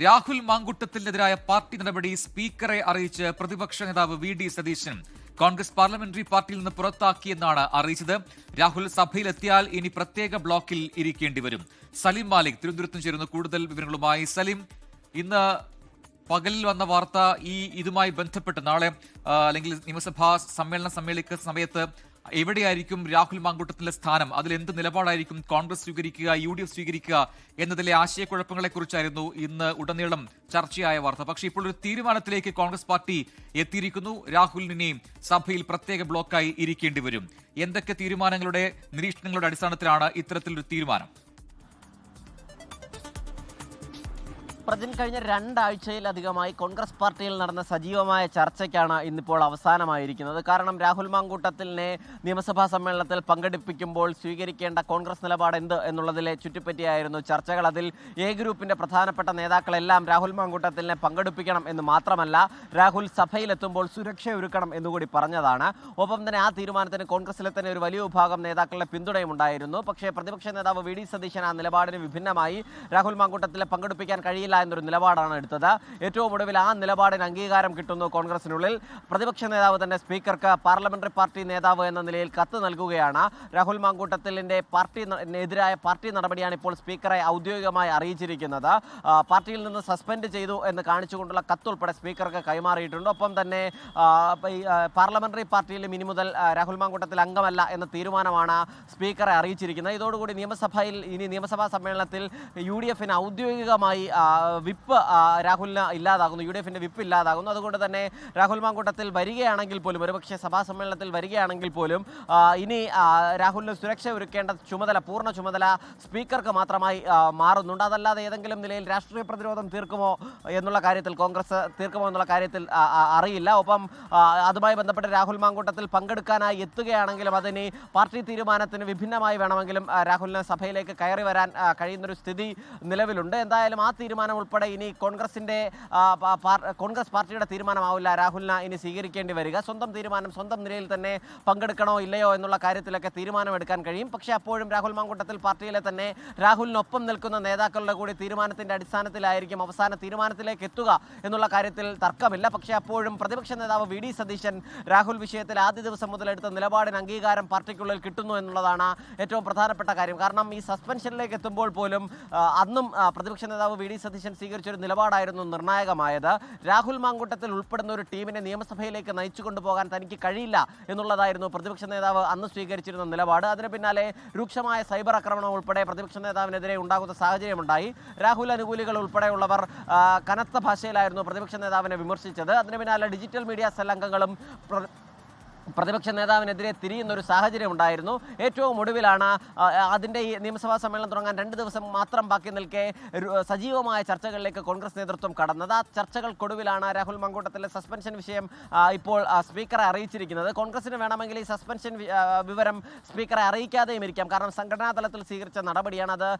Rahul മാങ്കുട്ടത്തിനെതിരായ party നടപടി സ്പീക്കറെ അറിയിച്ച് പ്രതിപക്ഷ നേതാവ് V D Satheesan Congress parliamentary പാർട്ടിയിൽ നിന്ന് പുറത്താക്കിയെന്നാണ് അറിയിച്ചത്. രാഹുൽ സഭയിലെത്തിയാൽ ഇനി പ്രത്യേക ബ്ലോക്കിൽ ഇരിക്കേണ്ടി വരും. സലീം മാലിക് തിരുവനന്തപുരത്ത് ചേരുന്ന. കൂടുതൽ വിവരങ്ങളുമായി സലീം. ഇന്ന് പകലിൽ വന്ന വാർത്ത ഈ ഇതുമായി ബന്ധപ്പെട്ട് നാളെ അല്ലെങ്കിൽ നിയമസഭാ സമ്മേളന സമ്മേളിക്കുന്ന സമയത്ത് എവിടെയായിരിക്കും രാഹുൽ മാങ്കൂട്ടത്തിന്റെ സ്ഥാനം? അതിൽ എന്ത് നിലപാടായിരിക്കും കോൺഗ്രസ് സ്വീകരിക്കുക യു ഡി എഫ് സ്വീകരിക്കുക എന്നതിലെ ആശയക്കുഴപ്പങ്ങളെ കുറിച്ചായിരുന്നു ഇന്ന് ഉടനീളം ചർച്ചയായ വാർത്ത. പക്ഷേ ഇപ്പോൾ ഒരു തീരുമാനത്തിലേക്ക് കോൺഗ്രസ് പാർട്ടി എത്തിയിരിക്കുന്നു. രാഹുലിനെ സഭയിൽ പ്രത്യേക ബ്ലോക്കായി ഇരിക്കേണ്ടി വരും. എന്തൊക്കെ തീരുമാനങ്ങളുടെ നിരീക്ഷണങ്ങളുടെ അടിസ്ഥാനത്തിലാണ് ഇത്തരത്തിലൊരു തീരുമാനം? പ്രജിൻ കഴിഞ്ഞ രണ്ടാഴ്ചയിലധികമായി കോൺഗ്രസ് പാർട്ടിയിൽ നടന്ന സജീവമായ ചർച്ചയ്ക്കാണ് ഇന്നിപ്പോൾ അവസാനമായിരിക്കുന്നത്. കാരണം രാഹുൽ മാങ്കൂട്ടത്തിനെ നിയമസഭാ സമ്മേളനത്തിൽ പങ്കെടുപ്പിക്കുമ്പോൾ സ്വീകരിക്കേണ്ട കോൺഗ്രസ് നിലപാട് എന്ത് എന്നുള്ളതിലെ ചുറ്റിപ്പറ്റിയായിരുന്നു ചർച്ചകൾ. അതിൽ എ ഗ്രൂപ്പിന്റെ പ്രധാനപ്പെട്ട നേതാക്കളെല്ലാം രാഹുൽ മാങ്കൂട്ടത്തിനെ പങ്കെടുപ്പിക്കണം എന്ന് മാത്രമല്ല രാഹുൽ സഭയിലെത്തുമ്പോൾ സുരക്ഷ ഒരുക്കണം എന്നുകൂടി പറഞ്ഞതാണ്. ഒപ്പം തന്നെ ആ തീരുമാനത്തിന് കോൺഗ്രസിലെ തന്നെ ഒരു വലിയ വിഭാഗം നേതാക്കളുടെ പിന്തുണയും ഉണ്ടായിരുന്നു. പക്ഷേ പ്രതിപക്ഷ നേതാവ് വി ഡി സതീശൻ ആ നിലപാടിന് വിഭിന്നമായി രാഹുൽ മാങ്കൂട്ടത്തിലെ പങ്കെടുപ്പിക്കാൻ കഴിയില്ല എന്നൊരു നിലപാടാണ് എടുത്തത്. ഏറ്റവും ഒടുവിൽ ആ നിലപാടിന് അംഗീകാരം കിട്ടുന്നു കോൺഗ്രസിനുള്ളിൽ. പ്രതിപക്ഷ നേതാവ് തന്നെ സ്പീക്കർക്ക് പാർലമെന്ററി പാർട്ടി നേതാവ് എന്ന നിലയിൽ കത്ത് നൽകുകയാണ്. രാഹുൽ മാങ്കൂട്ടത്തിലിന്റെ പാർട്ടി എതിരായ പാർട്ടി നടപടിയാണ് ഇപ്പോൾ സ്പീക്കറെ ഔദ്യോഗികമായി അറിയിച്ചിരിക്കുന്നത്. പാർട്ടിയിൽ നിന്ന് സസ്പെൻഡ് ചെയ്തു എന്ന് കാണിച്ചുകൊണ്ടുള്ള കത്തുൾപ്പെടെ സ്പീക്കർക്ക് കൈമാറിയിട്ടുണ്ട്. ഒപ്പം തന്നെ പാർലമെന്ററി പാർട്ടിയിൽ ഇനി മുതൽ രാഹുൽ മാങ്കൂട്ടത്തിൽ അംഗമല്ല എന്ന തീരുമാനമാണ് സ്പീക്കറെ അറിയിച്ചിരിക്കുന്നത്. ഇതോടുകൂടി നിയമസഭയിൽ ഇനി നിയമസഭാ സമ്മേളനത്തിൽ യു ഡി എഫിന് ഔദ്യോഗികമായി വിപ്പ് രാഹുലിന് ഇല്ലാതാകുന്നു യു ഡി എഫിന്റെ വിപ്പ് ഇല്ലാതാകുന്നു. അതുകൊണ്ട് തന്നെ രാഹുൽ മാങ്കൂട്ടത്തിൽ വരികയാണെങ്കിൽ പോലും ഒരുപക്ഷെ സഭാ സമ്മേളനത്തിൽ വരികയാണെങ്കിൽ പോലും ഇനി രാഹുലിന് സുരക്ഷ ഒരുക്കേണ്ട ചുമതല പൂർണ ചുമതല സ്പീക്കർക്ക് മാത്രമായി മാറുന്നുണ്ട്. അതല്ലാതെ ഏതെങ്കിലും നിലയിൽ രാഷ്ട്രീയ പ്രതിരോധം തീർക്കുമോ എന്നുള്ള കാര്യത്തിൽ കോൺഗ്രസ് തീർക്കുമോ എന്നുള്ള കാര്യത്തിൽ അറിയില്ല. ഒപ്പം അതുമായി ബന്ധപ്പെട്ട് രാഹുൽ മാങ്കൂട്ടത്തിൽ പങ്കെടുക്കാനായി എത്തുകയാണെങ്കിലും അതിനി പാർട്ടി തീരുമാനത്തിന് വിഭിന്നമായി വേണമെങ്കിലും രാഹുലിന് സഭയിലേക്ക് കയറി വരാൻ കഴിയുന്നൊരു സ്ഥിതി നിലവിലുണ്ട്. എന്തായാലും ആ തീരുമാനം ഉൾപ്പെടെ ഇനി പാർ- കോൺഗ്രസ് പാർട്ടിയുടെ തീരുമാനമാവില്ല. രാഹുലിന് ഇനി സ്വീകരിക്കേണ്ടി വരിക. സ്വന്തം തീരുമാനം സ്വന്തം നിലയിൽ തന്നെ പങ്കെടുക്കണോ ഇല്ലയോ എന്നുള്ള കാര്യത്തിലൊക്കെ തീരുമാനമെടുക്കാൻ കഴിയും. പക്ഷേ അപ്പോഴും രാഹുൽ മാങ്കൂട്ടത്തിൽ പാർട്ടിയിലെ തന്നെ രാഹുലിനൊപ്പം നിൽക്കുന്ന നേതാക്കളുടെ കൂടി തീരുമാനത്തിന്റെ അടിസ്ഥാനത്തിലായിരിക്കും അവസാന തീരുമാനത്തിലേക്ക് എത്തുക എന്നുള്ള കാര്യത്തിൽ തർക്കമില്ല. പക്ഷേ അപ്പോഴും പ്രതിപക്ഷ നേതാവ് വി ഡി സതീശൻ രാഹുൽ വിഷയത്തിൽ ആദ്യ ദിവസം മുതൽ എടുത്ത നിലപാടിന് അംഗീകാരം പാർട്ടിക്കുള്ളിൽ കിട്ടുന്നു എന്നുള്ളതാണ് ഏറ്റവും പ്രധാനപ്പെട്ട കാര്യം. കാരണം ഈ സസ്പെൻഷനിലേക്ക് എത്തുമ്പോൾ പോലും അന്നും പ്രതിപക്ഷ നേതാവ് വി ഡി സതീശൻ സ്വീകരിച്ച ഒരു നിലപാടായിരുന്നു നിർണായകമായത്. രാഹുൽ മാങ്കൂട്ടത്തിൽ ഉൾപ്പെടുന്ന ഒരു ടീമിനെ നിയമസഭയിലേക്ക് നയിച്ചു കൊണ്ടുപോകാൻ തനിക്ക് കഴിയില്ല എന്നുള്ളതായിരുന്നു പ്രതിപക്ഷ നേതാവ് അന്ന് സ്വീകരിച്ചിരുന്ന നിലപാട്. അതിന് പിന്നാലെ രൂക്ഷമായ സൈബർ ആക്രമണം ഉൾപ്പെടെ പ്രതിപക്ഷ നേതാവിനെതിരെ ഉണ്ടാകുന്ന സാഹചര്യമുണ്ടായി. രാഹുൽ അനുകൂലികൾ ഉൾപ്പെടെയുള്ളവർ കനത്ത ഭാഷയിലായിരുന്നു പ്രതിപക്ഷ നേതാവിനെ വിമർശിച്ചത്. അതിന് പിന്നാലെ ഡിജിറ്റൽ മീഡിയ സെൽ പ്രതിപക്ഷ നേതാവിനെതിരെ തിരിയുന്ന ഒരു സാഹചര്യം ഉണ്ടായിരുന്നു. ഏറ്റവും ഒടുവിലാണ് അതിന്റെ ഈ നിയമസഭാ സമ്മേളനം തുടങ്ങാൻ രണ്ട് ദിവസം മാത്രം ബാക്കി നിൽക്കെ സജീവമായ ചർച്ചകളിലേക്ക് കോൺഗ്രസ് നേതൃത്വം കടന്നത്. ആ ചർച്ചകൾക്കൊടുവിലാണ് രാഹുൽ മങ്കൂട്ടത്തിലെ സസ്പെൻഷൻ വിഷയം ഇപ്പോൾ സ്പീക്കറെ അറിയിച്ചിരിക്കുന്നത്. കോൺഗ്രസിന് വേണമെങ്കിൽ ഈ സസ്പെൻഷൻ വിവരം സ്പീക്കറെ അറിയിക്കാതെയും ഇരിക്കാം. കാരണം സംഘടനാ തലത്തിൽ സ്വീകരിച്ച നടപടിയാണ് അത്.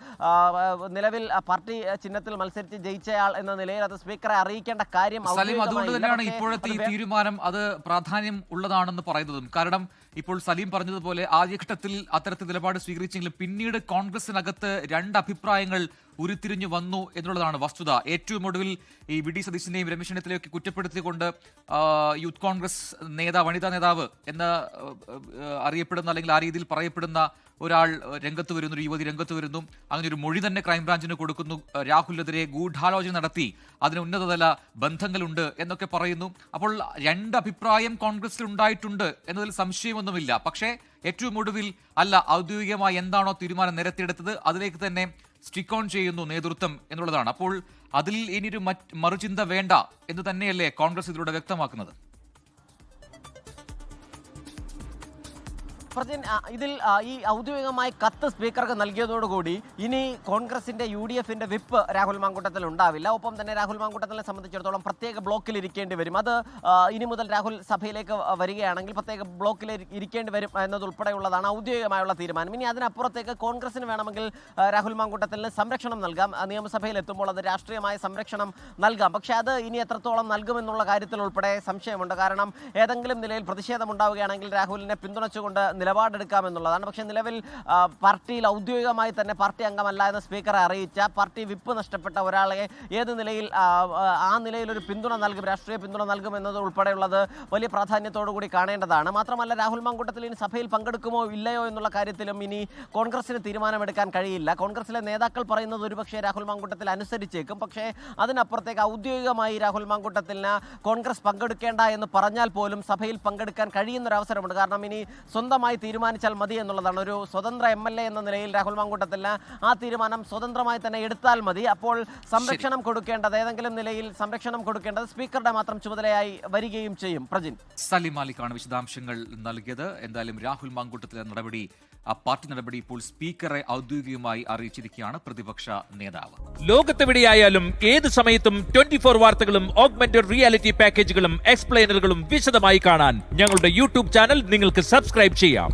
നിലവിൽ പാർട്ടി ചിഹ്നത്തിൽ മത്സരിച്ച് ജയിച്ചയാൾ എന്ന നിലയിൽ അത് സ്പീക്കറെ അറിയിക്കേണ്ട കാര്യം അതുകൊണ്ട് തന്നെയാണ് ഇപ്പോഴത്തെ ഈ തീരുമാനം അത് പ്രാധാന്യം ഉള്ളതാണെന്ന് പറയുന്നതും. കാരണം ഇപ്പോൾ സലീം പറഞ്ഞതുപോലെ ആദ്യഘട്ടത്തിൽ അത്തരത്തിൽ നിലപാട് സ്വീകരിച്ചെങ്കിലും പിന്നീട് കോൺഗ്രസിനകത്ത് രണ്ട് അഭിപ്രായങ്ങൾ ഉരുത്തിരിഞ്ഞു വന്നു എന്നുള്ളതാണ് വസ്തുത. ഏറ്റവും ഒടുവിൽ ഈ വി ഡി സതീശിനെയും രമേശ് കുറ്റപ്പെടുത്തിക്കൊണ്ട് യൂത്ത് കോൺഗ്രസ് നേതാവ് വനിതാ നേതാവ് എന്ന് അറിയപ്പെടുന്ന അല്ലെങ്കിൽ ആ രീതിയിൽ പറയപ്പെടുന്ന ഒരാൾ രംഗത്ത് വരുന്നു ഒരു യുവതി രംഗത്ത് വരുന്നു. അങ്ങനെ ഒരു മൊഴി തന്നെ ക്രൈംബ്രാഞ്ചിന് കൊടുക്കുന്നു. രാഹുലിനെതിരെ ഗൂഢാലോചന നടത്തി. അതിന് ഉന്നതതല ബന്ധങ്ങളുണ്ട് എന്നൊക്കെ പറയുന്നു. അപ്പോൾ രണ്ട് അഭിപ്രായം കോൺഗ്രസിൽ ഉണ്ടായിട്ടുണ്ട് എന്നതിൽ സംശയമൊന്നുമില്ല. പക്ഷേ ഏറ്റവും ഒടുവിൽ അല്ല ഔദ്യോഗികമായി എന്താണോ തീരുമാനം നിരത്തിയെടുത്തത് അതിലേക്ക് തന്നെ സ്റ്റിക്ക് ഓൺ ചെയ്യുന്നു നേതൃത്വം എന്നുള്ളതാണ്. അപ്പോൾ അതിൽ ഇനിയൊരു മറുചിന്ത വേണ്ട എന്ന് തന്നെയല്ലേ കോൺഗ്രസ് ഇതിലൂടെ വ്യക്തമാക്കുന്നത്? പ്രജിൻ ഇതിൽ ഈ ഔദ്യോഗികമായി കത്ത് സ്പീക്കർക്ക് നൽകിയതോടുകൂടി ഇനി കോൺഗ്രസിന്റെ യു ഡി എഫിന്റെ വിപ്പ് രാഹുൽ മാങ്കൂട്ടത്തിൽ ഉണ്ടാവില്ല. ഒപ്പം തന്നെ രാഹുൽ മാങ്കൂട്ടത്തിനെ സംബന്ധിച്ചിടത്തോളം പ്രത്യേക ബ്ലോക്കിൽ ഇരിക്കേണ്ടി വരും. അത് ഇനി മുതൽ രാഹുൽ സഭയിലേക്ക് വരികയാണെങ്കിൽ പ്രത്യേക ബ്ലോക്കിൽ ഇരിക്കേണ്ടി വരും എന്നതുൾപ്പെടെയുള്ളതാണ് ഔദ്യോഗികമായുള്ള തീരുമാനം. ഇനി അതിനപ്പുറത്തേക്ക് കോൺഗ്രസിന് വേണമെങ്കിൽ രാഹുൽ മാങ്കൂട്ടത്തിന് സംരക്ഷണം നൽകാം. നിയമസഭയിൽ എത്തുമ്പോൾ അത് രാഷ്ട്രീയമായ സംരക്ഷണം നൽകാം. പക്ഷേ അത് ഇനി എത്രത്തോളം നൽകുമെന്നുള്ള കാര്യത്തിൽ ഉൾപ്പെടെ സംശയമുണ്ട്. കാരണം ഏതെങ്കിലും നിലയിൽ പ്രതിഷേധം ഉണ്ടാവുകയാണെങ്കിൽ രാഹുലിനെ പിന്തുണച്ചുകൊണ്ട് നിലപാടെടുക്കാം എന്നുള്ളതാണ് പക്ഷേ നിലവിൽ പാർട്ടിയിൽ ഔദ്യോഗികമായി തന്നെ പാർട്ടി അംഗമല്ല എന്ന് സ്പീക്കറെ അറിയിച്ച പാർട്ടി വിപ്പ് നഷ്ടപ്പെട്ട ഒരാളെ ഏത് നിലയിൽ ആ, നിലയിൽ ഒരു പിന്തുണ നൽകും രാഷ്ട്രീയ പിന്തുണ നൽകും എന്നത് ഉൾപ്പെടെയുള്ളത് വലിയ പ്രാധാന്യത്തോടു കൂടി കാണേണ്ടതാണ്. മാത്രമല്ല രാഹുൽ മാങ്കൂട്ടത്തിൽ ഇനി സഭയിൽ പങ്കെടുക്കുമോ ഇല്ലയോ എന്നുള്ള കാര്യത്തിലും ഇനി കോൺഗ്രസിന് തീരുമാനമെടുക്കാൻ കഴിയില്ല. കോൺഗ്രസിലെ നേതാക്കൾ പറയുന്നത് ഒരുപക്ഷെ രാഹുൽ മാങ്കൂട്ടത്തിൽ അനുസരിച്ചേക്കും. പക്ഷേ അതിനപ്പുറത്തേക്ക് ഔദ്യോഗികമായി രാഹുൽ മാങ്കൂട്ടത്തിന് കോൺഗ്രസ് പങ്കെടുക്കേണ്ട എന്ന് പറഞ്ഞാൽ പോലും സഭയിൽ പങ്കെടുക്കാൻ കഴിയുന്നൊരവസരമുണ്ട്. കാരണം ഇനി സ്വന്തമായി തീരുമാനിച്ചാൽ മതി എന്നുള്ളതാണ്. ഒരു സ്വതന്ത്ര എം എൽ എ എന്ന നിലയിൽ രാഹുൽ മാങ്കൂട്ടത്തിൽ ആ തീരുമാനം സ്വതന്ത്രമായി തന്നെ എടുത്താൽ മതി. അപ്പോൾ സംരക്ഷണം കൊടുക്കേണ്ടത് ഏതെങ്കിലും നിലയിൽ സംരക്ഷണം കൊടുക്കേണ്ടത് സ്പീക്കറുടെ മാത്രം ചുമതലയായി വരികയും ചെയ്യും പ്രജിൻ. സലിം മാലിക്കാണ് വിശദാംശങ്ങൾ നൽകിയത്. എന്തായാലും രാഹുൽ മാങ്കൂട്ടത്തിലെ നടപടി പാർട്ടി നടപടി ഇപ്പോൾ സ്പീക്കറെ ഔദ്യോഗികമായി അറിയിച്ചിരിക്കുകയാണ് പ്രതിപക്ഷ നേതാവ്. ലോകത്തെവിടെയായാലും ഏത് സമയത്തും ട്വന്റി ഫോർ വാർത്തകളും ഓഗ്മെന്റഡ് റിയാലിറ്റി പാക്കേജുകളും എക്സ്പ്ലെയിനറുകളും വിശദമായി കാണാൻ ഞങ്ങളുടെ യൂട്യൂബ് ചാനൽ നിങ്ങൾക്ക് സബ്സ്ക്രൈബ് ചെയ്യാം.